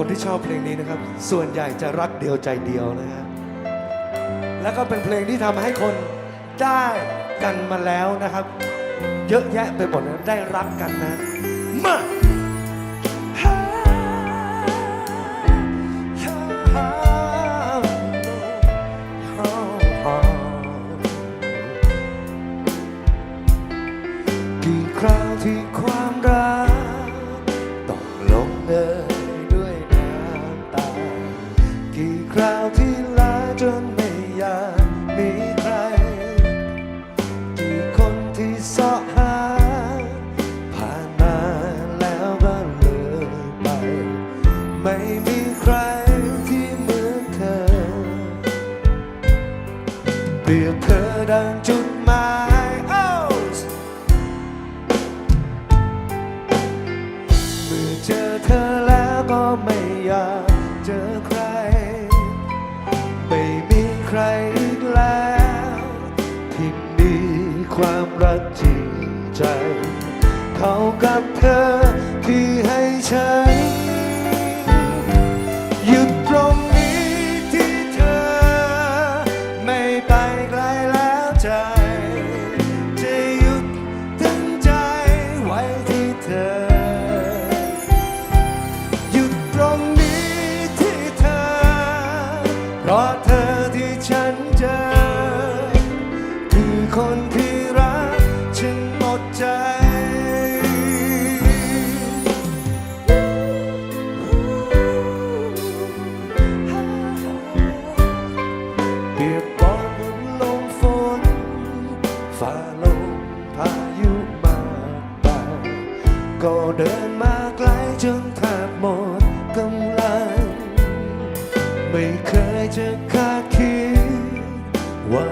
คนที่ชอบเพลงนี้นะครับ ส่วนใหญ่จะรักเดียวใจเดียวนะฮะแล้วก็เป็นเพลงที่ทำให้คนได้กันมาแล้วนะครับ เยอะแยะไปหมดนะได้รักกันนะมา ราวที่ลาจนไม่อยากมีใคร กี่คนที่เสาะหา ผ่านมาแล้วก็เลิกไป ไม่มีใครที่เหมือนเธอ เปรียบเธอดังจุดหมาย พราะเธอที่ฉันเจอคือคนที่ ก็เดินมาไกลจนแทบหมดกำลัง ไม่เคยจะคาดคิดว่า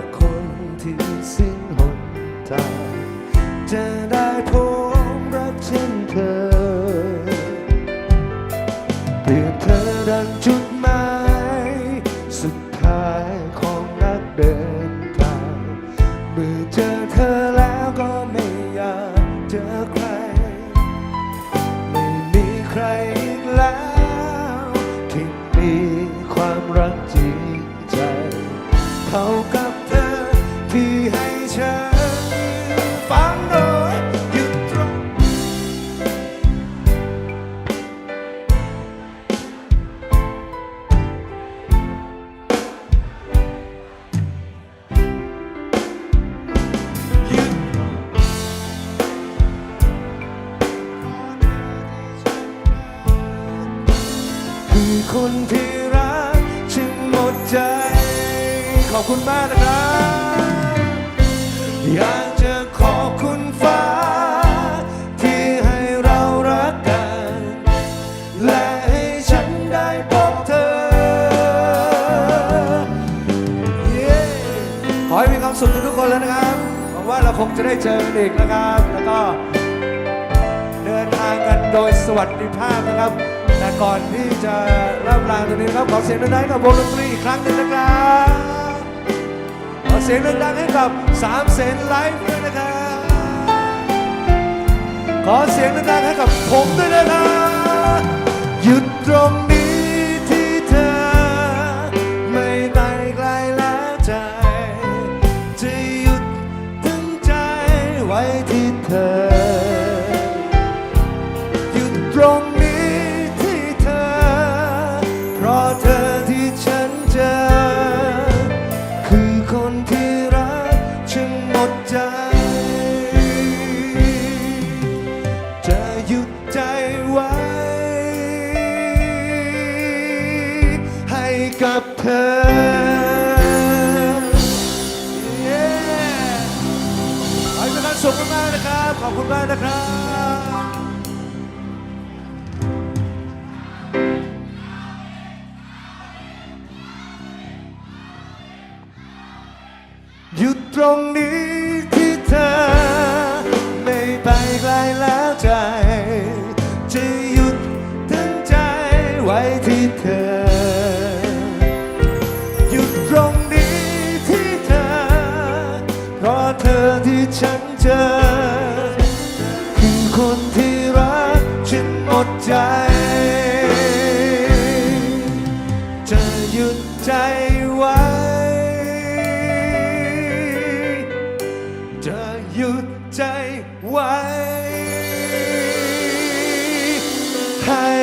คือคนที่รักฉันหมดใจ ขอบคุณมากนะครับ อยากจะขอบคุณฟ้า ที่ให้เรารักกัน และให้ฉันได้พบเธอเย้ขอให้มีความสุขทุกคนแล้วนะครับ หวังว่าเราคงจะได้เจอกันอีกนะครับ แล้วก็เดินทางกันโดยสวัสดิภาพนะครับ แต่ก่อนที่จะร่ำลาตรงนี้นะครับขอเสียงดังๆกับวงดนตรีอีกครั้งหนึ่งนะครับขอเสียงดังๆให้กับสามเสนไลฟ์ด้วยนะครับขอเสียงดังๆให้กับผมด้วยนะครับหยุดตรงนี้ที่เธอ ไม่ไปไกลแล้วใจ จะหยุดถึงใจไว้ที่เธอ กับเธอเย้ขอให้มีความสุขมากๆนะครับ ขอบคุณมากนะครับหยุดตรงนี้ ดใจ เธหยุดใจไว้จะหยุดใจไว้ให้